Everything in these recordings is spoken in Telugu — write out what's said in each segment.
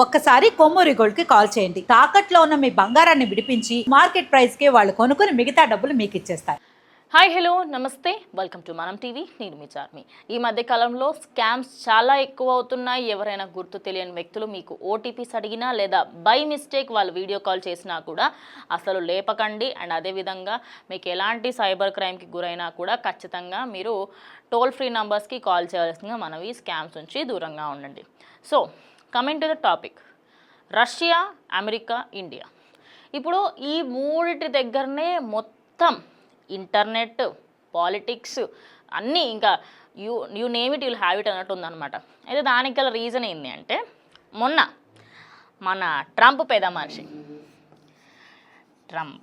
ఒక్కసారి కొమ్మూరి గోల్డ్కి కాల్ చేయండి. తాకట్లో ఉన్న మీ బంగారాన్ని విడిపించి మార్కెట్ ప్రైస్కి వాళ్ళు కొనుక్కుని మిగతా డబ్బులు మీకు ఇచ్చేస్తారు. హాయ్ హలో నమస్తే. Welcome to Manam TV. నేను మీ చార్మి. ఈ మధ్య కాలంలో స్కామ్స్ చాలా ఎక్కువ అవుతున్నాయి. ఎవరైనా గుర్తు తెలియని వ్యక్తులు మీకు ఓటీపీస్ అడిగినా లేదా బై మిస్టేక్ వాళ్ళు వీడియో కాల్ చేసినా కూడా అసలు లేపకండి. అండ్ అదేవిధంగా మీకు ఎలాంటి సైబర్ క్రైమ్కి గురైనా కూడా ఖచ్చితంగా మీరు టోల్ ఫ్రీ నంబర్స్కి కాల్ చేయాల్సిందిగా మనవి స్కామ్స్ నుంచి దూరంగా ఉండండి. So coming to the topic Russia America India ఇప్పుడు ఈ మూడిటి దగ్గరనే మొత్తం ఇంటర్నెట్ పాలిటిక్స్ అన్నీ ఇంకా you you name it you'll have it అన్నట్టు ఉందన్నమాట. అయితే దానికి గల రీజన్ ఏంటి అంటే మొన్న మన ట్రంప్ పేద మనిషి. ట్రంప్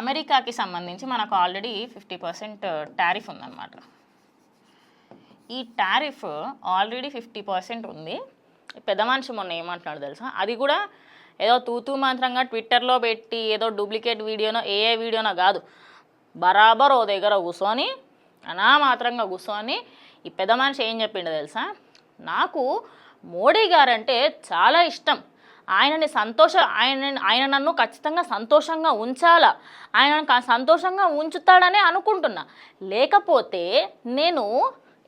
అమెరికాకి సంబంధించి మనకు ఆల్రెడీ ఫిఫ్టీ పర్సెంట్ టారిఫ్ ఉందన్నమాట. ఈ టారిఫ్ ఆల్రెడీ ఫిఫ్టీ పర్సెంట్ ఉంది. పెద్ద మనిషి మొన్న ఏమంటున్నాడు తెలుసా? అది కూడా ఏదో తూతూ మాత్రంగా ట్విట్టర్లో పెట్టి ఏదో డూప్లికేట్ వీడియోనో ఏ ఏ వీడియోనో కాదు. బరాబర్ ఓ దగ్గర కూర్చొని అనా మాత్రంగా కూర్చొని ఈ పెద్ద మనిషి ఏం చెప్పిండో తెలుసా? నాకు మోడీ గారంటే చాలా ఇష్టం. ఆయనని సంతోష ఆయన ఆయన నన్ను ఖచ్చితంగా సంతోషంగా ఉంచాలా? ఆయన సంతోషంగా ఉంచుతాడనే అనుకుంటున్నా. లేకపోతే నేను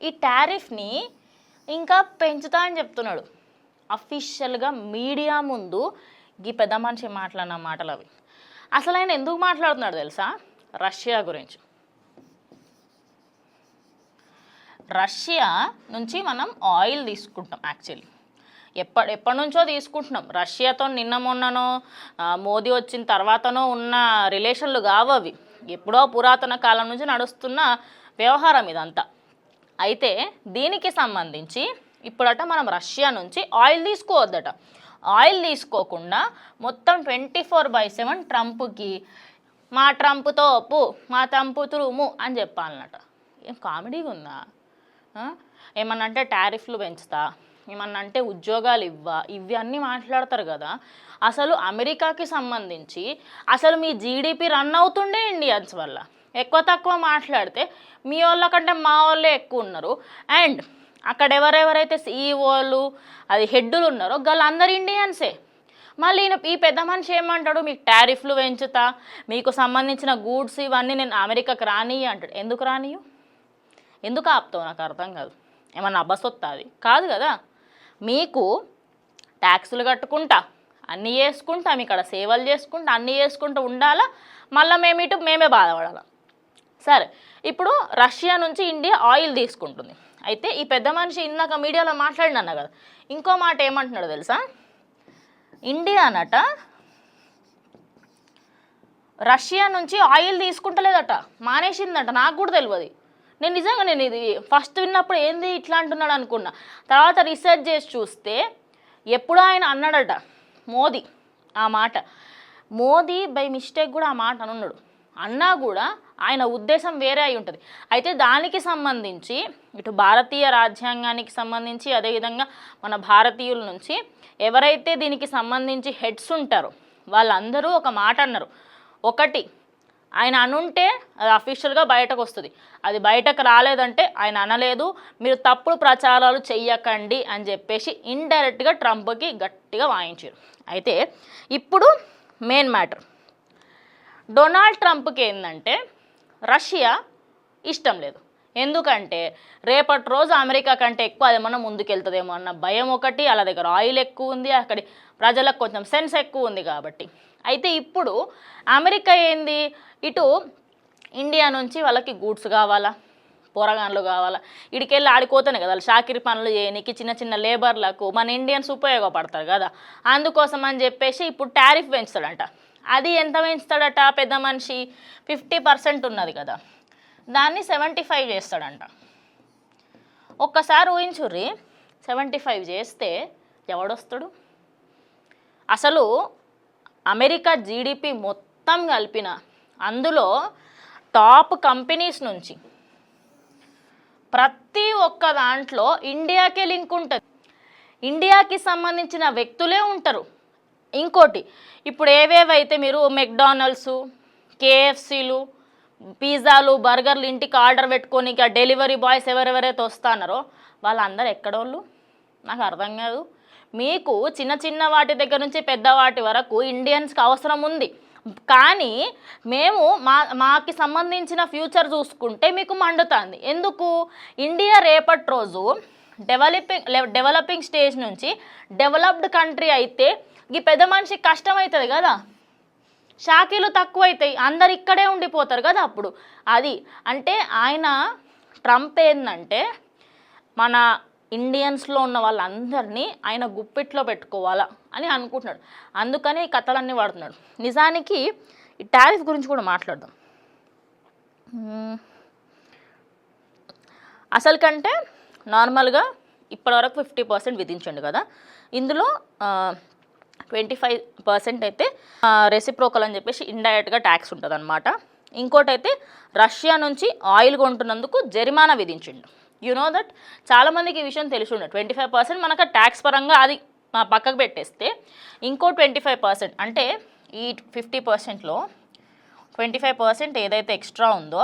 ఈ టారిఫ్ని ఇంకా పెంచుతా అని చెప్తున్నాడు. అఫీషియల్గా మీడియా ముందు ఈ పెద్ద మనిషి మాట్లాడిన మాటలు అవి. అసలు ఆయన ఎందుకు మాట్లాడుతున్నాడు తెలుసా? రష్యా గురించి. రష్యా నుంచి మనం ఆయిల్ తీసుకుంటాం యాక్చువల్లీ. ఎప్పటి ఎప్పటి నుంచో తీసుకుంటున్నాం. రష్యాతో నిన్న మొన్ననో మోదీ వచ్చిన తర్వాతనో ఉన్న రిలేషన్లు కావు అవి. ఎప్పుడో పురాతన కాలం నుంచి నడుస్తున్న వ్యవహారం ఇదంతా. అయితే దీనికి సంబంధించి ఇప్పుడట మనం రష్యా నుంచి ఆయిల్ తీసుకోవద్దట. ఆయిల్ తీసుకోకుండా మొత్తం ట్వంటీ ఫోర్ బై సెవెన్ ట్రంప్కి మా ట్రంప్తో ఒప్పు మా ట్రంప్ తురుము అని చెప్పాలన్నట. ఏం కామెడీగా ఉందా? ఏమన్నా అంటే టారిఫ్లు పెంచుతా ఏమన్నా అంటే ఉద్యోగాలు ఇవ్వా ఇవి అన్నీ మాట్లాడతారు కదా. అసలు అమెరికాకి సంబంధించి అసలు మీ జీడిపి రన్ అవుతుండే ఇండియన్స్ వల్ల. ఎక్కువ తక్కువ మాట్లాడితే మీ వాళ్ళ కంటే మా వాళ్ళే ఎక్కువ ఉన్నారు. అండ్ అక్కడ ఎవరెవరైతే సీఈఓలు అది హెడ్డులు ఉన్నారో వాళ్ళందరూ ఇండియన్సే. మళ్ళీ ఈయన ఈ పెద్ద మనిషి ఏమంటాడు? మీకు టారిఫ్లు పెంచుతా మీకు సంబంధించిన గూడ్స్ ఇవన్నీ నేను అమెరికాకి రాని అంటాడు. ఎందుకు రానియు? ఎందుకు ఆపుతావు? నాకు అర్థం కాదు. ఏమన్నా అబ్బసొత్తా అది? కాదు కదా. మీకు ట్యాక్సులు కట్టుకుంటా అన్నీ చేసుకుంటా మీ ఇక్కడ సేవలు చేసుకుంటా అన్నీ చేసుకుంటూ ఉండాలా? మళ్ళీ మేము ఇటు మేమే బాధపడాలా? సరే ఇప్పుడు రష్యా నుంచి ఇండియా ఆయిల్ తీసుకుంటుంది. అయితే ఈ పెద్ద మనిషి ఇందాక మీడియాలో మాట్లాడినా కదా ఇంకో మాట ఏమంటున్నాడు తెలుసా? ఇండియా అనట రష్యా నుంచి ఆయిల్ తీసుకుంటలేదట మానేసిందట నాకు కూడా తెలియదు నేను నిజంగా నేను ఇది ఫస్ట్ విన్నప్పుడు ఏంది ఇట్లా అంటున్నాడు అనుకున్నా. తర్వాత రీసెర్చ్ చేసి చూస్తే ఎప్పుడో ఆయన అన్నాడట మోదీ ఆ మాట. మోదీ బై మిస్టేక్ కూడా ఆ మాట అనున్నాడు. అన్నా కూడా ఆయన ఉద్దేశం వేరే అయి ఉంటుంది. అయితే దానికి సంబంధించి ఇటు భారతీయ రాజ్యాంగానికి సంబంధించి అదేవిధంగా మన భారతీయుల నుంచి ఎవరైతే దీనికి సంబంధించి హెడ్స్ ఉంటారో వాళ్ళందరూ ఒక మాట అన్నారు. ఒకటి ఆయన అనుంటే అది అఫీషియల్గా బయటకు వస్తుంది. అది బయటకు రాలేదంటే ఆయన అనలేదు మీరు తప్పుడు ప్రచారాలు చెయ్యకండి అని చెప్పేసి ఇండైరెక్ట్గా ట్రంప్కి గట్టిగా వాయించారు. అయితే ఇప్పుడు మెయిన్ మ్యాటర్ డొనాల్డ్ ట్రంప్కి ఏంటంటే రష్యా ఇష్టం లేదు. ఎందుకంటే రేపటి రోజు అమెరికా కంటే ఎక్కువ అది మనం ముందుకెళ్తుందేమో అన్న భయం ఒకటి వాళ్ళ దగ్గర ఆయిల్ ఎక్కువ ఉంది అక్కడి ప్రజలకు కొంచెం సెన్స్ ఎక్కువ ఉంది కాబట్టి. అయితే ఇప్పుడు అమెరికా ఏంది? ఇటు ఇండియా నుంచి వాళ్ళకి గూడ్స్ కావాలా? పోరగాన్లు కావాలా? ఇడికెళ్ళి ఆడిపోతానే కదా వాళ్ళు షాకిరి పనులు చేయనికి చిన్న చిన్న లేబర్లకు మన ఇండియన్స్ ఉపయోగపడతారు కదా. అందుకోసం అని చెప్పేసి ఇప్పుడు టారిఫ్ పెంచుతాడంట. అది ఎంత పెంచుతాడట పెద్ద మనిషి? ఫిఫ్టీ పర్సెంట్ ఉన్నది కదా. దాన్ని సెవెంటీ ఫైవ్ చేస్తాడంట. ఒక్కసారి ఊహించుర్రి సెవెంటీ ఫైవ్ చేస్తే ఎవడొస్తాడు? అసలు అమెరికా జీడిపి మొత్తం కలిపిన అందులో టాప్ కంపెనీస్ నుంచి ప్రతి ఒక్క దాంట్లో ఇండియాకే లింక్ ఉంటుంది. ఇండియాకి సంబంధించిన వ్యక్తులే ఉంటారు. ఇంకోటి ఇప్పుడు ఏవేవైతే మీరు మెక్డానల్డ్స్ కేఎఫ్సీలు పిజ్జాలు బర్గర్లు ఇంటికి ఆర్డర్ పెట్టుకొని ఆ డెలివరీ బాయ్స్ ఎవరెవరైతే వస్తున్నారో వాళ్ళందరూ ఎక్కడోళ్ళు? నాకు అర్థం కాదు. మీకు చిన్న చిన్న వాటి దగ్గర నుంచి పెద్ద వాటి వరకు ఇండియన్స్కి అవసరం ఉంది. కానీ మేము మా మాకి సంబంధించిన ఫ్యూచర్ చూసుకుంటే మీకు మండుతుంది. ఎందుకు? ఇండియా రేపటి రోజు డెవలపింగ్ డెవలపింగ్ స్టేజ్ నుంచి డెవలప్డ్ కంట్రీ అయితే ఈ పెద్ద మనిషికి కష్టం అవుతుంది కదా. షాకీలు తక్కువ అవుతాయి అందరు ఇక్కడే ఉండిపోతారు కదా అప్పుడు. అది అంటే ఆయన ట్రంప్ ఏంటంటే మన ఇండియన్స్లో ఉన్న వాళ్ళందరినీ ఆయన గుప్పిట్లో పెట్టుకోవాలా అని అనుకుంటున్నాడు. అందుకని ఈ కథలన్నీ వాడుతున్నాడు. నిజానికి ఈ టారిఫ్ గురించి కూడా మాట్లాడదాం. అసలు కంటే నార్మల్గా ఇప్పటివరకు ఫిఫ్టీ పర్సెంట్ విధించండు కదా. ఇందులో ట్వంటీ ఫైవ్ పర్సెంట్ అయితే రెసిప్రోకల్ అని చెప్పేసి ఇండైరెక్ట్గా ట్యాక్స్ ఉంటుంది అనమాట ఇంకోటైతే రష్యా నుంచి ఆయిల్ కొంటున్నందుకు జరిమానా విధించిండు. యు నో దట్ చాలామందికి ఈ విషయం తెలిసి ఉండదు. ట్వంటీ ఫైవ్ పర్సెంట్ మనకు ట్యాక్స్ పరంగా అది మా పక్కకు పెట్టేస్తే ఇంకో ట్వంటీ ఫైవ్ పర్సెంట్ అంటే ఈ ఫిఫ్టీ పర్సెంట్లో ట్వంటీ ఫైవ్ పర్సెంట్ ఏదైతే ఎక్స్ట్రా ఉందో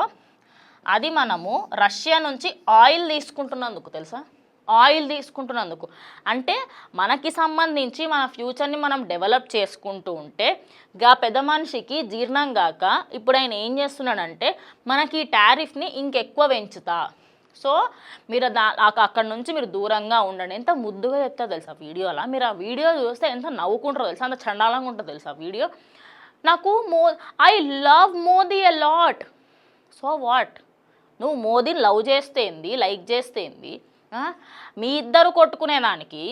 అది మనము రష్యా నుంచి ఆయిల్ తీసుకుంటున్నందుకు తెలుసా? ఆయిల్ తీసుకుంటున్నందుకు. అంటే మనకి సంబంధించి మన ఫ్యూచర్ని మనం డెవలప్ చేసుకుంటూ ఉంటే గా పెద్ద మనిషికి జీర్ణం కాక ఇప్పుడు ఆయన ఏం చేస్తున్నాడంటే మనకి ఈ టారిఫ్ని ఇంకెక్కువ పెంచుతా. సో మీరు దా అక్కడ నుంచి మీరు దూరంగా ఉండండి. ఎంత ముద్దుగా చెప్తా తెలుసా వీడియోలా? మీరు ఆ వీడియో చూస్తే ఎంత నవ్వుకుంటారో తెలుసా? అంత చండాలంగా ఉంటుంది తెలుసా వీడియో? నాకు మో I love Modi a lot so what నువ్వు మోదీని లవ్ చేస్తేంది లైక్ చేస్తేంది మీ ఇద్దరు కొట్టుకునే దానికి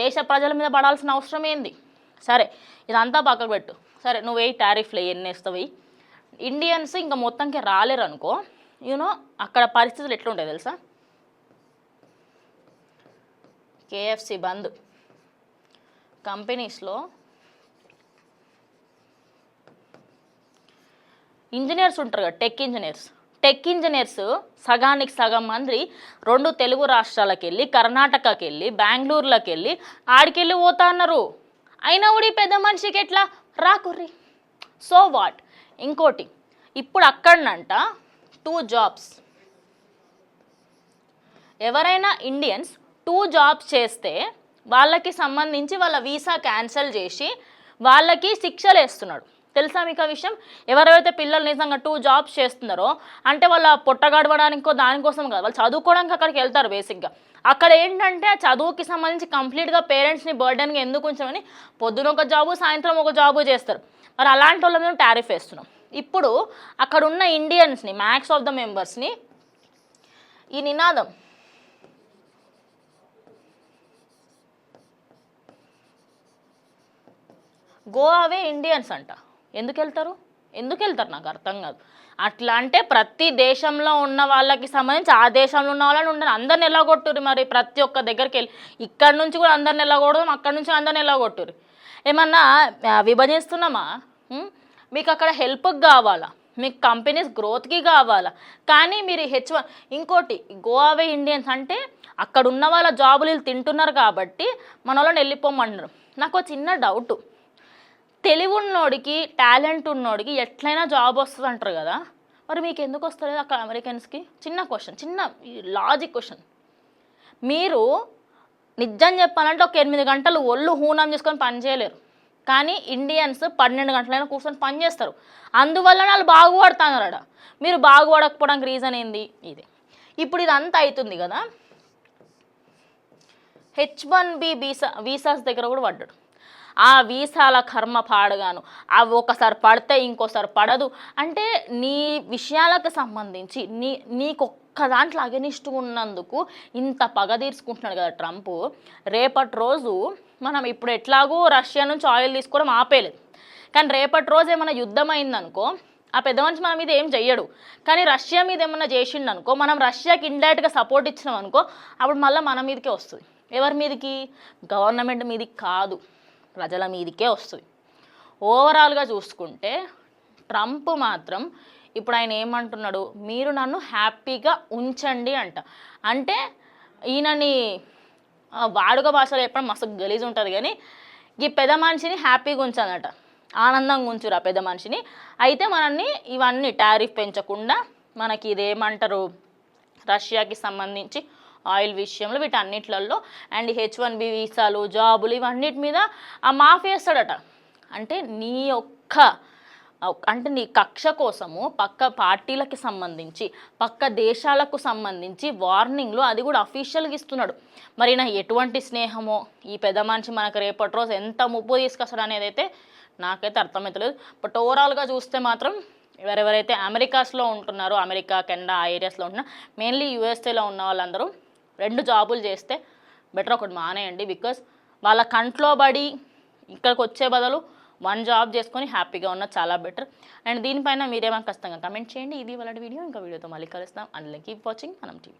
దేశ ప్రజల మీద పడాల్సిన అవసరం ఏంది? సరే ఇదంతా పక్కకు పెట్టు. సరే నువ్వు ఏ టారిఫ్లు ఎన్ని వేస్తావు? ఇండియన్స్ ఇంకా మొత్తంకి రాలేరు అనుకో. యూనో అక్కడ పరిస్థితులు ఎట్లుంటాయి తెలుసా? కేఎఫ్సి బంద్. కంపెనీస్లో ఇంజనీర్స్ ఉంటారు కదా టెక్ ఇంజనీర్స్. టెక్ ఇంజనీర్స్ సగానికి సగం మంది రెండు తెలుగు రాష్ట్రాలకు వెళ్ళి కర్ణాటకకి వెళ్ళి బెంగళూరులోకి వెళ్ళి ఆడికెళ్ళి పోతా అన్నారు. అయినా కూడా ఈ పెద్ద మనిషికి ఎట్లా? రాకుర్రి. So what? ఇంకోటి ఇప్పుడు అక్కడనంట టూ జాబ్స్. ఎవరైనా ఇండియన్స్ టూ జాబ్స్ చేస్తే వాళ్ళకి సంబంధించి వాళ్ళ వీసా క్యాన్సిల్ చేసి వాళ్ళకి శిక్షలు వేస్తున్నాడు. తెలుసా మీకు ఆ విషయం? ఎవరైతే పిల్లలు నిజంగా టూ జాబ్స్ చేస్తున్నారో అంటే వాళ్ళ పొట్ట గడవడానికో దానికోసం కాదు వాళ్ళు చదువుకోవడానికి అక్కడికి వెళ్తారు బేసిక్గా అక్కడ ఏంటంటే ఆ చదువుకి సంబంధించి కంప్లీట్గా పేరెంట్స్ని బర్డెన్గా ఎందుకు ఉంచమని పొద్దున ఒక జాబు సాయంత్రం ఒక జాబు చేస్తారు. మరి అలాంటి వాళ్ళ మేము టారిఫ్ వేస్తున్నాం. ఇప్పుడు అక్కడ ఉన్న ఇండియన్స్ని మ్యాక్స్ ఆఫ్ ద మెంబర్స్ని ఈ నినాదం. గో అవే ఇండియన్స్ అంట. ఎందుకు వెళ్తారు ఎందుకు వెళ్తారు నాకు అర్థం కాదు. అట్లా అంటే ప్రతి దేశంలో ఉన్న వాళ్ళకి సంబంధించి ఆ దేశంలో ఉన్న వాళ్ళని ఉండరు. అందరిని ఎలా కొట్టురు మరి ప్రతి ఒక్క దగ్గరికి వెళ్ళి. ఇక్కడ నుంచి కూడా అందరిని ఎలా కొడదాం అక్కడ నుంచి అందరిని ఎలా కొట్టురు ఏమన్నా విభజిస్తున్నామా? మీకు అక్కడ హెల్ప్కి కావాలా? మీకు కంపెనీస్ గ్రోత్కి కావాలా? కానీ మీరు హెచ్ వన్ ఇంకోటి గోవావే ఇండియన్స్ అంటే అక్కడ ఉన్న వాళ్ళ జాబులు వీళ్ళు తింటున్నారు కాబట్టి మన వాళ్ళని వెళ్ళిపోమంటున్నారు నాకు చిన్న డౌటు. తెలివి ఉన్నోడికి టాలెంట్ ఉన్నోడికి ఎట్లయినా జాబ్ వస్తుంది అంటారు కదా. మరి మీకు ఎందుకు వస్తలేదు అక్కడ అమెరికన్స్కి? చిన్న క్వశ్చన్ చిన్న లాజిక్ క్వశ్చన్. మీరు నిజం చెప్పాలంటే ఒక ఎనిమిది గంటలు ఒళ్ళు హూనం చేసుకొని పని చేయలేరు. కానీ ఇండియన్స్ పన్నెండు గంటలైనా కూర్చొని పని చేస్తారు. అందువల్ల వాళ్ళు బాగుపడుతున్నారట. మీరు బాగుపడకపోవడానికి రీజన్ ఏంది? ఇది. ఇప్పుడు ఇదంతా అవుతుంది కదా. H one B visa visas దగ్గర కూడా పడ్డాడు. ఆ వీసాల కర్మ పాడగాను. అవి ఒకసారి పడితే ఇంకోసారి పడదు. అంటే నీ విషయాలకు సంబంధించి నీ నీకు ఒక్క దాంట్లో అగెనిస్ట్ ఉన్నందుకు ఇంత పగ తీర్చుకుంటున్నాడు కదా ట్రంప్. రేపటి రోజు మనం ఇప్పుడు ఎట్లాగో రష్యా నుంచి ఆయిల్ తీసుకోవడం ఆపేయలేదు. కానీ రేపటి రోజు ఏమైనా యుద్ధం అయిందనుకో ఆ పెద్ద మనిషి మన మీద ఏం చెయ్యడు. కానీ రష్యా మీద ఏమన్నా చేసిండు అనుకో మనం రష్యాకి ఇండైరెక్ట్గా సపోర్ట్ ఇచ్చినాం అనుకో అప్పుడు మళ్ళీ మన మీదకే వస్తుంది. ఎవరి మీదకి? గవర్నమెంట్ మీదకి కాదు. ప్రజల మీదికే వస్తుంది. ఓవరాల్గా చూసుకుంటే ట్రంప్ మాత్రం ఇప్పుడు ఆయన ఏమంటున్నాడు? మీరు నన్ను హ్యాపీగా ఉంచండి అంట. అంటే ఈయనని వాడుక భాషలో చెప్పడం మస్తు గలీజ్ ఉంటుంది కానీ ఈ పెద్ద మనిషిని హ్యాపీగా ఉంచాలంట. ఆనందంగా ఉంచురు ఆ పెద్ద మనిషిని. అయితే మనల్ని ఇవన్నీ టారిఫ్ పెంచకుండా మనకి ఇదేమంటారు? రష్యాకి సంబంధించి ఆయిల్ విషయంలో వీటన్నిట్లలో అండ్ హెచ్ వన్ బి వీసాలు జాబులు ఇవన్నిటి మీద ఆ మాఫీ వేస్తాడట అంటే నీ యొక్క అంటే నీ కక్ష కోసము పక్క పార్టీలకి సంబంధించి పక్క దేశాలకు సంబంధించి వార్నింగ్లు అది కూడా అఫీషియల్గా ఇస్తున్నాడు. మరి నా ఎటువంటి స్నేహమో ఈ పెద్ద మనిషి మనకు రేపటి రోజు ఎంత ముప్పు తీసుకొస్తాడు అనేది అయితే నాకైతే అర్థమవుతలేదు బట్ ఓవరాల్గా చూస్తే మాత్రం ఎవరెవరైతే అమెరికాస్లో ఉంటున్నారో అమెరికా కెనడా ఆ ఏరియాస్లో ఉంటున్నా మెయిన్లీ యూఎస్ఏలో ఉన్న వాళ్ళందరూ రెండు జాబులు చేస్తే బెటర్ ఒకటి మానేయండి. బికాస్ వాళ్ళ కంట్లో పడి ఇక్కడికి వచ్చే బదులు వన్ జాబ్ చేసుకొని హ్యాపీగా ఉన్న చాలా బెటర్. అండ్ దీనిపైన మీరేమో ఖచ్చితంగా కమెంట్ చేయండి. ఇది వాళ్ళ వీడియో. ఇంకా వీడియోతో మళ్ళీ కలుస్తాం. And keep watching Manam TV